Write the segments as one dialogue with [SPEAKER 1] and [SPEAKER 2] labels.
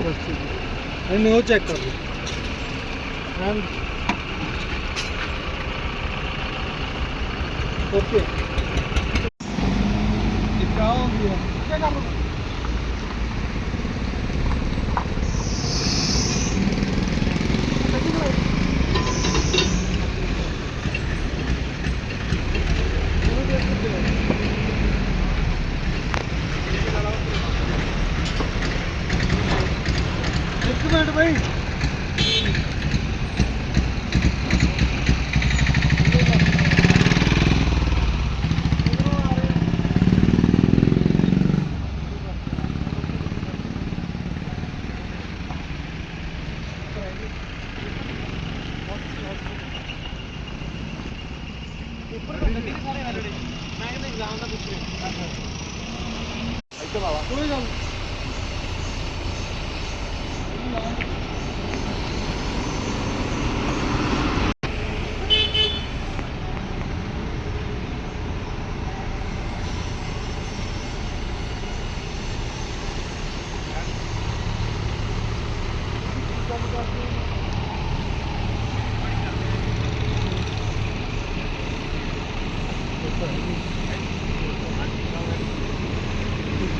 [SPEAKER 1] ਬਸ ਠੀਕ ਉਹ ਚੈੱਕ ਕਰ ਲਓ ਓਕੇ ਕਿਤਾ ਹੋ ਗਿਆ ਕੀ ਕਰ ਸਾਈਡ ਬਈ। ਉੱਪਰ ਤੋਂ ਗੱਡੀ ਸਾਰੇ ਨਾਲ ਮੈਂ ਕਹਿੰਦਾ ਇਗਜ਼ਾਮ ਦਾ ਪੁੱਛ ਰਿਹਾ। ਇੱਥੇ ਬਾਬਾ ਕੋਈ ਗੱਲ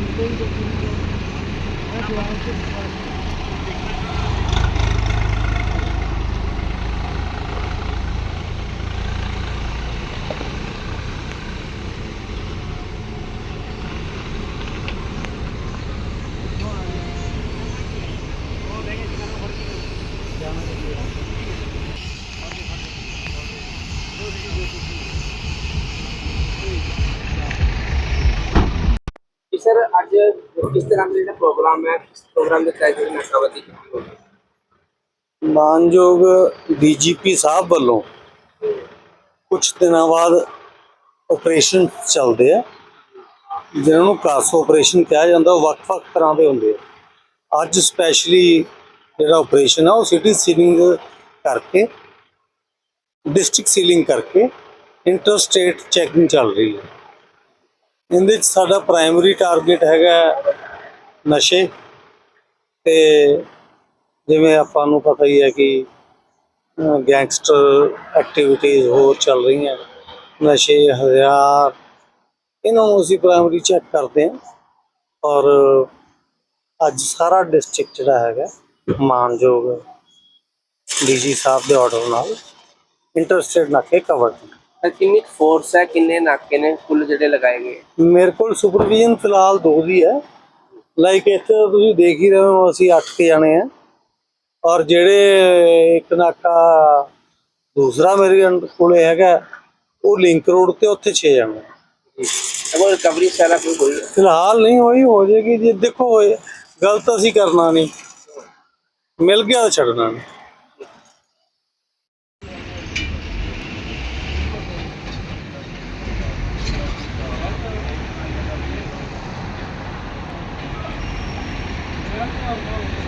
[SPEAKER 1] ਨੀ।
[SPEAKER 2] ਜੀ ਸਰ, ਅੱਜ ਕਿਸ ਤਰ੍ਹਾਂ ਦਾ ਜਿਹੜਾ ਪ੍ਰੋਗਰਾਮ ਹੈ ਪ੍ਰੋਗਰਾਮ ਦੇ ਤਹਿਤ ਨਾਕਾਬੰਦੀ ਕੀਤੀ ਹੋਈ
[SPEAKER 3] ਮਾਨਯੋਗ ਡੀਜੀਪੀ ਸਾਹਿਬ ਵੱਲੋਂ ਕੁਝ ਦਿਨਾਂ ਬਾਅਦ ਆਪਰੇਸ਼ਨ ਚੱਲਦੇ ਆ। ਜਿਹਨਾਂ ਨੂੰ ਕਾਸ ਆਪਰੇਸ਼ਨ ਕਿਹਾ ਜਾਂਦਾ, ਉਹ ਵੱਖ-ਵੱਖ ਤਰ੍ਹਾਂ ਦੇ ਹੁੰਦੇ ਆ। ਅੱਜ ਸਪੈਸ਼ਲੀ ਜਿਹੜਾ ਆਪਰੇਸ਼ਨ ਆ, ਉਹ ਸਿਟੀ ਸੀਲਿੰਗ ਕਰਕੇ ਡਿਸਟ੍ਰਿਕਟ ਸੀਲਿੰਗ ਕਰਕੇ ਇੰਟਰ ਸਟੇਟ ਚੈਕਿੰਗ ਚੱਲ ਰਹੀ ਹੈ। ਇਹਦੇ ਵਿੱਚ ਸਾਡਾ ਪ੍ਰਾਇਮਰੀ ਟਾਰਗੇਟ ਹੈਗਾ ਨਸ਼ੇ ਤੇ ਜਿਵੇਂ ਆਪਾਂ ਨੂੰ ਪਤਾ ਹੀ ਹੈ ਕਿ ਗੈਂਗਸਟਰ ਐਕਟੀਵਿਟੀਜ਼ ਹੋਰ ਚੱਲ ਰਹੀਆਂ ਨਸ਼ੇ ਹਜ਼ਾਰ ਇਹਨਾਂ ਨੂੰ ਅਸੀਂ ਪ੍ਰਾਇਮਰੀ ਚੈੱਕ ਕਰਦੇ ਹਾਂ। ਔਰ ਅੱਜ ਸਾਰਾ ਡਿਸਟ੍ਰਿਕਟ ਜਿਹੜਾ ਹੈਗਾ, ਮਾਨਯੋਗ ਡੀਜੀ ਸਾਹਿਬ ਦੇ ਆਰਡਰ ਨਾਲ ਇੰਟਰਸਟੇਟ ਨਾਕੇ ਕਵਰ
[SPEAKER 2] ਸਰ ਕਿੰਨੀ ਫੋਰਸ ਹੈ ਕਿੰਨੇ ਨਾਕੇ ਨੇ ਕੁੱਲ ਜਿਹੜੇ ਲਗਾਏ ਗਏ?
[SPEAKER 3] ਮੇਰੇ ਕੋਲ ਸੁਪਰਵੀਜ਼ਨ ਫਿਲਹਾਲ ਦੋ ਦੀ ਹੈ। ਲਾਈਕ ਇੱਥੇ ਤੁਸੀਂ ਦੇਖ ਹੀ ਰਹੇ ਹੋ ਅਸੀਂ 8 ਕੇ ਜਾਣੇ ਆ ਔਰ ਜਿਹੜੇ ਇੱਕ ਨਾਕਾ ਦੂਸਰਾ ਮੇਰੇ ਕੋਲੇ ਹੈਗਾ ਉਹ ਲਿੰਕ ਰੋਡ ਤੇ ਉੱਥੇ 6 ਜਾਣੇ।
[SPEAKER 2] ਅਗਰ ਰਿਕਵਰੀ ਸਾਰਾ ਕੋਈ ਹੋਈ
[SPEAKER 3] ਫਿਲਹਾਲ ਨਹੀਂ ਹੋਈ ਹੋ ਜਾਏਗੀ ਜੇ। ਦੇਖੋ ਗਲਤ ਅਸੀਂ ਕਰਨਾ ਨਹੀਂ। ਮਿਲ ਗਿਆ ਤਾਂ ਛੱਡਣਾ ਨਹੀਂ। Oh, no.